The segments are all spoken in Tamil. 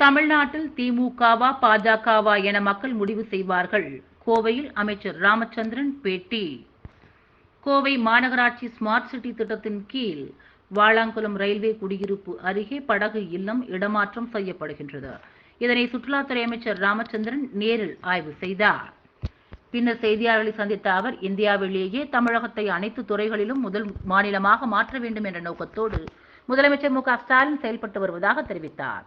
தமிழ்நாட்டில் திமுகவா பாஜகவா என மக்கள் முடிவு செய்வார்கள். கோவையில் அமைச்சர் ராமச்சந்திரன் பேட்டி. கோவை மாநகராட்சி ஸ்மார்ட் சிட்டி திட்டத்தின் கீழ் வாளாங்குளம் ரயில்வே குடியிருப்பு அருகே படகு இல்லம் இடமாற்றம் செய்யப்படுகின்றது. இதனை சுற்றுலாத்துறை அமைச்சர் ராமச்சந்திரன் நேரில் ஆய்வு செய்தார். பின்னர் செய்தியாளர்களை சந்தித்த அவர் இந்தியாவிலேயே தமிழகத்தை அனைத்து துறைகளிலும் முதல் மாநிலமாக மாற்ற வேண்டும் என்ற நோக்கத்தோடு முதலமைச்சர் மு க ஸ்டாலின் செயல்பட்டு வருவதாக தெரிவித்தார்.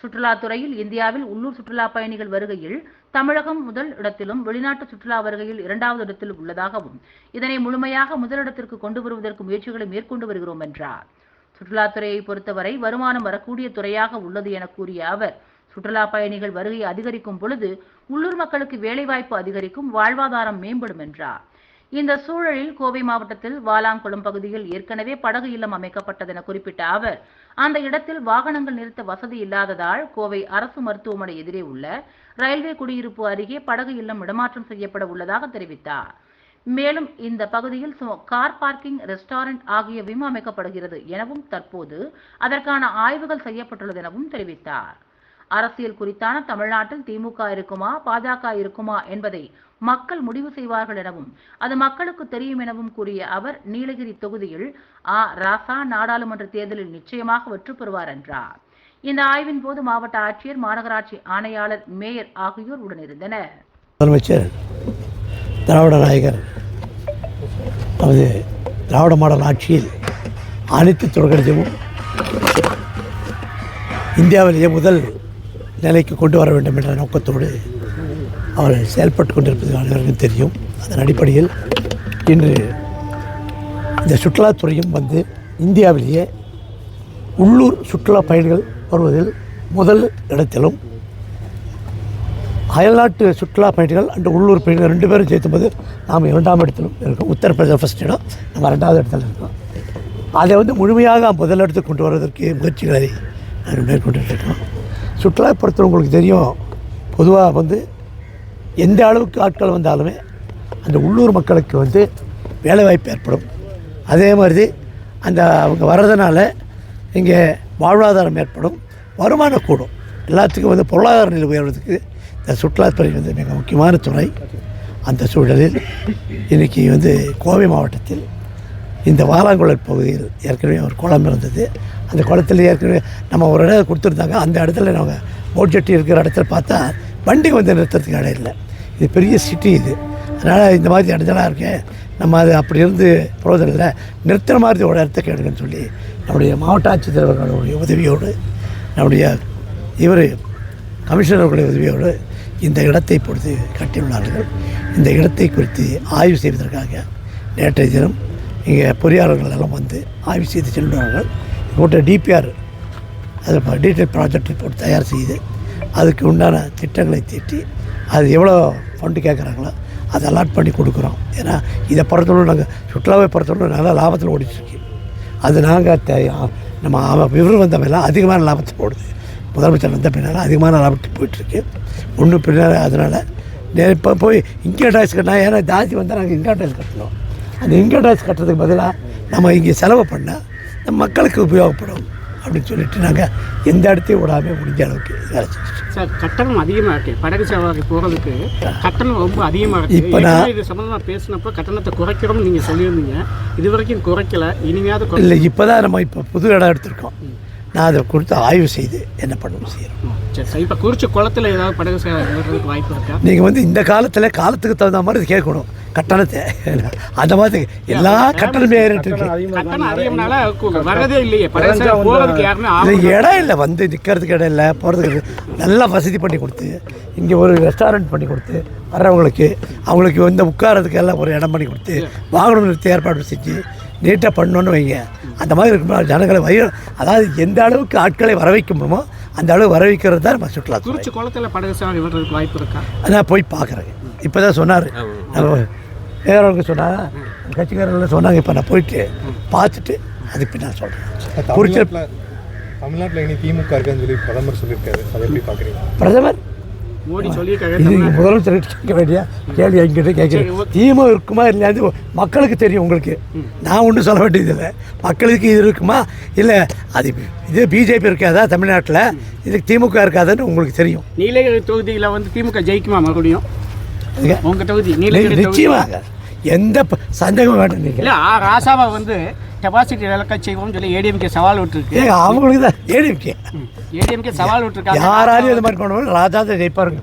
சுற்றுலாத்துறையில் இந்தியாவில் உள்ளூர் சுற்றுலா பயணிகள் வருகையில் தமிழகம் முதல் இடத்திலும் வெளிநாட்டு சுற்றுலா வருகையில் இரண்டாவது இடத்திலும் உள்ளதாகவும் இதனை முழுமையாக முதலிடத்திற்கு கொண்டு வருவதற்கு முயற்சிகளை மேற்கொண்டு வருகிறோம் என்றார். சுற்றுலாத்துறையை பொறுத்தவரை வருமானம் வரக்கூடிய துறையாக உள்ளது என கூறிய அவர் சுற்றுலா பயணிகள் வருகை அதிகரிக்கும் பொழுது உள்ளூர் மக்களுக்கு வேலைவாய்ப்பு அதிகரிக்கும் வாழ்வாதாரம் மேம்படும் என்றார். இந்த சூழலில் கோவை மாவட்டத்தில் வாலாங்குளம் பகுதியில் ஏற்கனவே படகு இல்லம் அமைக்கப்பட்டதென குறிப்பிட்ட அவர் அந்த இடத்தில் வாகனங்கள் நிறுத்த வசதி இல்லாததால் கோவை அரசு மருத்துவமனை எதிரே உள்ள ரயில்வே குடியிருப்பு அருகே படகு இல்லம் இடமாற்றம் செய்யப்பட உள்ளதாக தெரிவித்தார். மேலும் இந்த பகுதியில் கார் பார்க்கிங் ரெஸ்டாரண்ட் ஆகியவையும் அமைக்கப்படுகிறது எனவும் தற்போது அதற்கான ஆய்வுகள் செய்யப்பட்டுள்ளது எனவும் தெரிவித்தார். அரசியல் குறித்தான தமிழ்நாட்டில் திமுக இருக்குமா பாஜக இருக்குமா என்பதை மக்கள் முடிவு செய்வார்கள் எனவும் அது மக்களுக்கு தெரியும் எனவும் கூறிய அவர் நீலகிரி தொகுதியில் ஆ ராசா நாடாளுமன்ற தேர்தலில் நிச்சயமாக வெற்றி பெறுவார் என்றார். இந்த ஆய்வின் போது மாவட்ட ஆட்சியர் மாநகராட்சி ஆணையாளர் மேயர் ஆகியோர் உடனிருந்தனர். முதலமைச்சர் திராவிட நாயகர் நமது திராவிட மாடல் ஆட்சியில் அனைத்து துறைகளிலும் இந்தியாவிலேயே முதல் நிலைக்கு கொண்டு வர வேண்டும் என்ற நோக்கத்தோடு அவர்கள் செயல்பட்டு கொண்டிருப்பது அனைவருக்கும் தெரியும். அதன் அடிப்படையில் இன்று இந்த சுற்றுலாத்துறையும் வந்து இந்தியாவிலேயே உள்ளூர் சுற்றுலா பயணிகள் வருவதில் முதல் இடத்திலும். அயல்நாட்டு சுற்றுலா பயணிகள் அண்டு உள்ளூர் பயணிகள் ரெண்டு பேரும் சேர்த்தும்போது நாம் இரண்டாம் இடத்திலும் இருக்கோம். உத்தரப்பிரதேச ஃபஸ்ட் இடம் நம்ம ரெண்டாவது இடத்துல இருக்கோம். அதை வந்து முழுமையாக முதலிடத்துக்கு கொண்டு வருவதற்கு முயற்சிகளை நாங்கள் மேற்கொண்டு இருக்கோம். சுற்றுலா உங்களுக்கு தெரியும் பொதுவாக வந்து எந்த அளவுக்கு ஆட்கள் வந்தாலுமே அந்த உள்ளூர் மக்களுக்கு வந்து வேலைவாய்ப்பு ஏற்படும். அதே மாதிரி அந்த அவங்க வர்றதுனால இங்கே வாழ்வாதாரம் ஏற்படும் வருமானம் கூடும். எல்லாத்துக்கும் வந்து பொருளாதார நிலை உயர்வதற்கு இந்த சுற்றுலாத்துறை வந்து மிக முக்கியமான துறை. அந்த சூழலில் இன்றைக்கி வந்து கோவை மாவட்டத்தில் இந்த வாலாங்குழல் பகுதியில் ஏற்கனவே ஒரு குளம் இருந்தது. அந்த குளத்தில் ஏற்கனவே நம்ம ஒரு இடம் கொடுத்துருந்தாங்க. அந்த இடத்துல நாங்கள் போட் ஜெட்டி இருக்கிற இடத்துல பார்த்தா வண்டி வந்து நிறுத்துறதுக்கு இடம் இல்லை. இது பெரிய சிட்டி இது. அதனால் இந்த மாதிரி இடத்துலாம் இருக்கேன் நம்ம அது அப்படி இருந்து பிரயோஜனம் இல்லை நிறுத்துற மாதிரி ஒரு இடத்த கேடுங்கன்னு சொல்லி நம்முடைய மாவட்ட ஆட்சித்தலைவர்களுடைய உதவியோடு நம்முடைய இவர் கமிஷனர்களுடைய உதவியோடு இந்த இடத்தை பொறுத்து கட்டியுள்ளார்கள். இந்த இடத்தை குறித்து ஆய்வு செய்வதற்காக நேற்றைய தினம் இங்கே பொறியாளர்கள் எல்லாம் வந்து ஆய்வு செய்து செல்வார்கள் போட்ட டிபிஆர் அது டீட்டெயில் ப்ராஜெக்ட் ரிப்போர்ட் தயார் செய்து அதுக்கு உண்டான திட்டங்களை தீட்டி அது எவ்வளோ ஃபண்டு கேட்குறாங்களோ அதை அலாட் பண்ணி கொடுக்குறோம். ஏன்னா இதை படத்தோடு நாங்கள் சுற்றுலாவை படத்தோடு நல்லா லாபத்தில் ஓடிட்டுருக்கு. அது நாங்கள் நம்ம விவரம் விவரம் பின்னால் அதிகமான லாபத்தை போடுது. முதலமைச்சர் வந்த பின்னால் அதிகமான லாபத்துக்கு போயிட்டுருக்கு. ஒன்று பின்னால் அதனால் இப்போ போய் இன்கம் டேக்ஸ் கட்டினா ஏன்னா ஜாதி வந்தால் நாங்கள் இன்கம் டேக்ஸ் கட்டணும். அந்த இன்கம் டேக்ஸ் கட்டுறதுக்கு பதிலாக நம்ம இங்கே செலவு பண்ணால் நம்ம மக்களுக்கு உபயோகப்படும் அப்படின்னு சொல்லிட்டு நாங்கள் எந்த இடத்தையும் விடாமல் முடிஞ்ச அளவுக்கு வேலை செஞ்சுட்டு சார் கட்டணம் அதிகமாக இருக்கு. படகு சவாரி போகிறதுக்கு கட்டணம் ரொம்ப அதிகமாக இருக்கு. இப்ப நான்- இது சம்மந்தமாக பேசினப்போ கட்டணத்தை குறைக்கிறோம்னு நீங்கள் சொல்லியிருந்தீங்க. இது வரைக்கும் குறைக்கல. இனிமையாவது இல்லை இப்போ தான் நம்ம இப்போ புது இடம் எடுத்திருக்கோம். நான் அதை கொடுத்து ஆய்வு செய்து என்ன பண்ணணும் செய்யணும். சரி சார். இப்போ குறிச்சி குளத்தில் ஏதாவது படகு வாய்ப்பு இருக்கா? நீங்கள் வந்து இந்த காலத்தில் காலத்துக்கு தகுந்த மாதிரி கேட்கணும். கட்டணத்தை. அந்த மாதிரி எல்லா கட்டணமே ஏறிட்டு இடம் இல்லை. வந்து நிற்கிறதுக்கு இடம் இல்லை. போகிறதுக்கு நல்லா வசதி பண்ணி கொடுத்து இங்கே ஒரு ரெஸ்டாரண்ட் பண்ணி கொடுத்து வர்றவங்களுக்கு அவங்களுக்கு வந்து உட்காரதுக்கு எல்லாம் ஒரு இடம் பண்ணி கொடுத்து வாகனம் நிறுத்தி ஏற்பாடு செஞ்சு நீட்டாக பண்ணணும்னு வைங்க. அந்த மாதிரி இருக்கும்போது ஜனங்களை வய அதாவது எந்த அளவுக்கு ஆட்களை வர வைக்க முடியுமோ அந்த அளவு வர வைக்கிறது தான் நம்ம சுற்றுலாத்துறை. குறிச்சி குளத்தில் படகு சேவை விடுறதுக்கு வாய்ப்பு இருக்கா? நான் போய் பார்க்குறேன். இப்போ தான் சொன்னார் வேறவங்க சொன்னாங்க கட்சிக்காரர்கள் சொன்னாங்க இப்போ நான் போயிட்டு பார்த்துட்டு அதுக்கு பின்னால் சொல்கிறேன் குறிச்ச தமிழ்நாட்டில் இனி திமுக இருக்குன்னு சொல்லி பிரதமர் சொல்லியிருக்காரு. அதை எப்படி பார்க்குறீங்க? பிரதமர்? மோடி முதலமைச்சர் கேட்க வேண்டிய கேள்வி என்கிட்ட சரி, கேட்குறேன். திமுக இருக்குமா இல்லையாது மக்களுக்கு தெரியும் உங்களுக்கு. நான் ஒன்றும் சொல்ல வேண்டியதில்லை மக்களுக்கு இது இருக்குமா? இல்லை அது இது பிஜேபி இருக்காதா தமிழ்நாட்டில்? இதுக்கு திமுக இருக்காதுன்னு உங்களுக்கு தெரியும். நீலகிரி தொகுதியில் வந்து திமுக ஜெயிக்குமா மறுபடியும்? அதுக்கு உங்க தொகுதி நிச்சயமாக எந்த சந்தேகமும் வேண்டாம் இல்ல ராசாவை வந்து டெபாசிட் இழக்க செய்வோம்னு சொல்லி ஏடிஎம்கே சவால் விட்டுருக்கு. ஏங்க அவங்களுக்கு தான் ஏடிஎம்கே ஏடிஎம்கே சவால் விட்டுருக்காங்க. யாராலையும் இது மாதிரி வந்து ராஜா தான் ஜெயிப்பாருங்க.